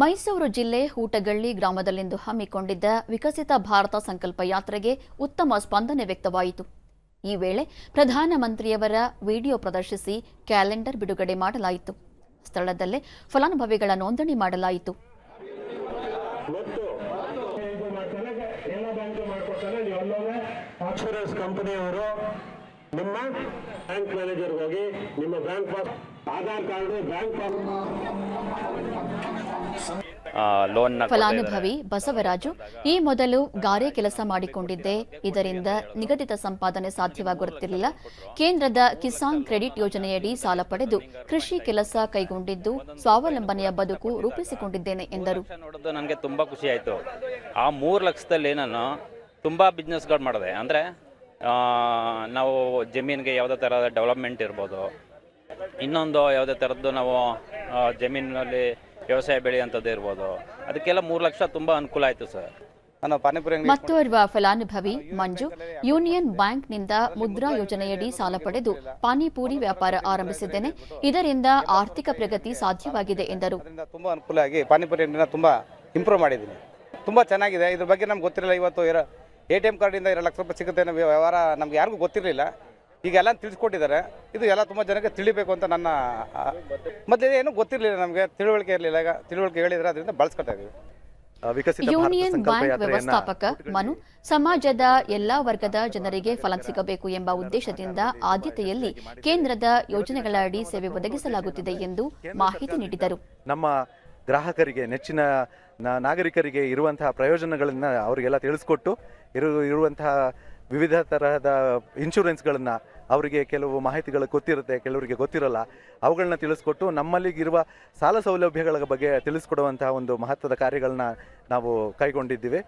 ಮೈಸೂರು ಜಿಲ್ಲೆ ಹೂಟಗಳ್ಳಿ ಗ್ರಾಮದಲ್ಲಿಂದು ಹಮ್ಮಿಕೊಂಡಿದ್ದ ವಿಕಸಿತ ಭಾರತ ಸಂಕಲ್ಪ ಯಾತ್ರೆಗೆ ಉತ್ತಮ ಸ್ಪಂದನೆ ವ್ಯಕ್ತವಾಯಿತು. ಈ ವೇಳೆ ಪ್ರಧಾನಮಂತ್ರಿಯವರ ವಿಡಿಯೋ ಪ್ರದರ್ಶಿಸಿ ಕ್ಯಾಲೆಂಡರ್ ಬಿಡುಗಡೆ ಮಾಡಲಾಯಿತು. ಸ್ಥಳದಲ್ಲೇ ಫಲಾನುಭವಿಗಳ ನೋಂದಣಿ ಮಾಡಲಾಯಿತು. ಕಂಪನಿಯವರು ನಿಮ್ಮ ಬ್ಯಾಂಕ್ ಮ್ಯಾನೇಜರ್ ಹೋಗಿ ನಿಮ್ಮ ಬ್ಯಾಂಕ್ ಆಧಾರ್ ಕಾರ್ಡ್ ಬ್ಯಾಂಕ್ ಫಲಾನುಭವಿ ಬಸವರಾಜು ಈ ಮೊದಲು ಗಾರೆ ಕೆಲಸ ಮಾಡಿಕೊಂಡಿದ್ದೆ. ಇದರಿಂದ ನಿಗದಿತ ಸಂಪಾದನೆ ಸಾಧ್ಯವಾಗುತ್ತಿರಲಿಲ್ಲ. ಕೇಂದ್ರದ ಕಿಸಾನ್ ಕ್ರೆಡಿಟ್ ಯೋಜನೆಯಡಿ ಸಾಲ ಪಡೆದು ಕೃಷಿ ಕೆಲಸ ಕೈಗೊಂಡಿದ್ದು ಸ್ವಾವಲಂಬನೆಯ ಬದುಕು ರೂಪಿಸಿಕೊಂಡಿದ್ದೇನೆ ಎಂದರು. ನನಗೆ ತುಂಬಾ ಖುಷಿ ಆಯಿತು. ಆ ಮೂರು ಲಕ್ಷದಲ್ಲಿ ನಾನು ತುಂಬಾ ಬಿಸ್ನೆಸ್ಗಳು ಮಾಡಿದೆ. ಅಂದ್ರೆ ನಾವು ಜಮೀನಿಗೆ ಯಾವುದೇ ತರಹದ ಡೆವಲಪ್ಮೆಂಟ್ ಇರ್ಬೋದು ಇನ್ನೊಂದು ಯಾವುದೇ ಥರದ್ದು ನಾವು ಆ, ಜಮೀನಿನಲ್ಲಿ ವ್ಯವಸಾಯ ಬೆಳೆಯುವಂಥದ್ದು ಇರ್ಬೋದು. ಅದಕ್ಕೆಲ್ಲ ಮೂರು ಲಕ್ಷ ತುಂಬ ಅನುಕೂಲ ಆಯಿತು ಸರ್. ನಾನು ಪಾನಿಪುರಿ ಅಂಗಡಿ ಮತ್ತೋರ್ವ ಫಲಾನುಭವಿ ಮಂಜು ಯೂನಿಯನ್ ಬ್ಯಾಂಕ್ನಿಂದ ಮುದ್ರಾ ಯೋಜನೆಯಡಿ ಸಾಲ ಪಡೆದು ಪಾನಿಪೂರಿ ವ್ಯಾಪಾರ ಆರಂಭಿಸಿದ್ದೇನೆ. ಇದರಿಂದ ಆರ್ಥಿಕ ಪ್ರಗತಿ ಸಾಧ್ಯವಾಗಿದೆ ಎಂದರು. ತುಂಬಾ ತುಂಬ ಅನುಕೂಲ ಆಗಿ ಪಾನಿಪುರಿ ತುಂಬಾ ತುಂಬ ಇಂಪ್ರೂವ್ ಮಾಡಿದ್ದೀನಿ. ತುಂಬಾ ಚೆನ್ನಾಗಿದೆ. ಇದ್ರ ಬಗ್ಗೆ ನಮ್ಗೆ ಗೊತ್ತಿರಲಿಲ್ಲ. ಇವತ್ತು ಇರೋ ಎ ಟಿ ಎಂ ಕಾರ್ಡಿಂದ ಎರಡು ಲಕ್ಷ ರೂಪಾಯಿ ಸಿಗುತ್ತೆ ಅನ್ನೋ ವ್ಯವಹಾರ ನಮ್ಗೆ ಯಾರಿಗೂ ಗೊತ್ತಿರಲಿಲ್ಲ. ಈಗ ಎಲ್ಲ ತಿಳಿಸ್ಕೊಟ್ಟಿದ್ದಾರೆ. ಇದು ಎಲ್ಲ ತುಂಬ ಜನಕ್ಕೆ ತಿಳಿಬೇಕು ಅಂತ ನನ್ನ ಮತ್ತೆ ಏನು ಗೊತ್ತಿರ್ಲಿಲ್ಲ ನಮಗೆ ತಿಳುವಳಿಕೆ ಇರಲಿಲ್ಲ. ಈಗ ತಿಳುವಳಿಕೆ ಹೇಳಿದ್ರೆ ಅದರಿಂದ ಬಳಸ್ಕೊತಾ ಭಾರತ ಯೂನಿಯನ್ ಬ್ಯಾಂಕ್ ವ್ಯವಸ್ಥಾಪಕ ಮನು ಸಮಾಜದ ಎಲ್ಲಾ ವರ್ಗದ ಜನರಿಗೆ ಫಲ ಸಿಗಬೇಕು ಎಂಬ ಉದ್ದೇಶದಿಂದ ಆದ್ಯತೆಯಲ್ಲಿ ಕೇಂದ್ರದ ಯೋಜನೆಗಳ ಅಡಿ ಸೇವೆ ಒದಗಿಸಲಾಗುತ್ತಿದೆ ಎಂದು ಮಾಹಿತಿ ನೀಡಿದರು. ನಮ್ಮ ಗ್ರಾಹಕರಿಗೆ ನೆಚ್ಚಿನ ನಾಗರಿಕರಿಗೆ ಇರುವಂತಹ ಪ್ರಯೋಜನಗಳನ್ನ ಅವರಿಗೆಲ್ಲ ತಿಳಿಸ್ಕೊಟ್ಟು ಇರು ಇರುವಂತಹ ವಿವಿಧ ತರಹದ ಇನ್ಶೂರೆನ್ಸ್ಗಳನ್ನು ಅವರಿಗೆ ಕೆಲವು ಮಾಹಿತಿಗಳು ಗೊತ್ತಿರುತ್ತೆ, ಕೆಲವರಿಗೆ ಗೊತ್ತಿರಲ್ಲ. ಅವುಗಳನ್ನ ತಿಳಿಸ್ಕೊಟ್ಟು ನಮ್ಮಲ್ಲಿಗಿರುವ ಸಾಲ ಸೌಲಭ್ಯಗಳ ಬಗ್ಗೆ ತಿಳಿಸ್ಕೊಡುವಂತಹ ಒಂದು ಮಹತ್ವದ ಕಾರ್ಯಗಳನ್ನ ನಾವು ಕೈಗೊಂಡಿದ್ದೀವಿ.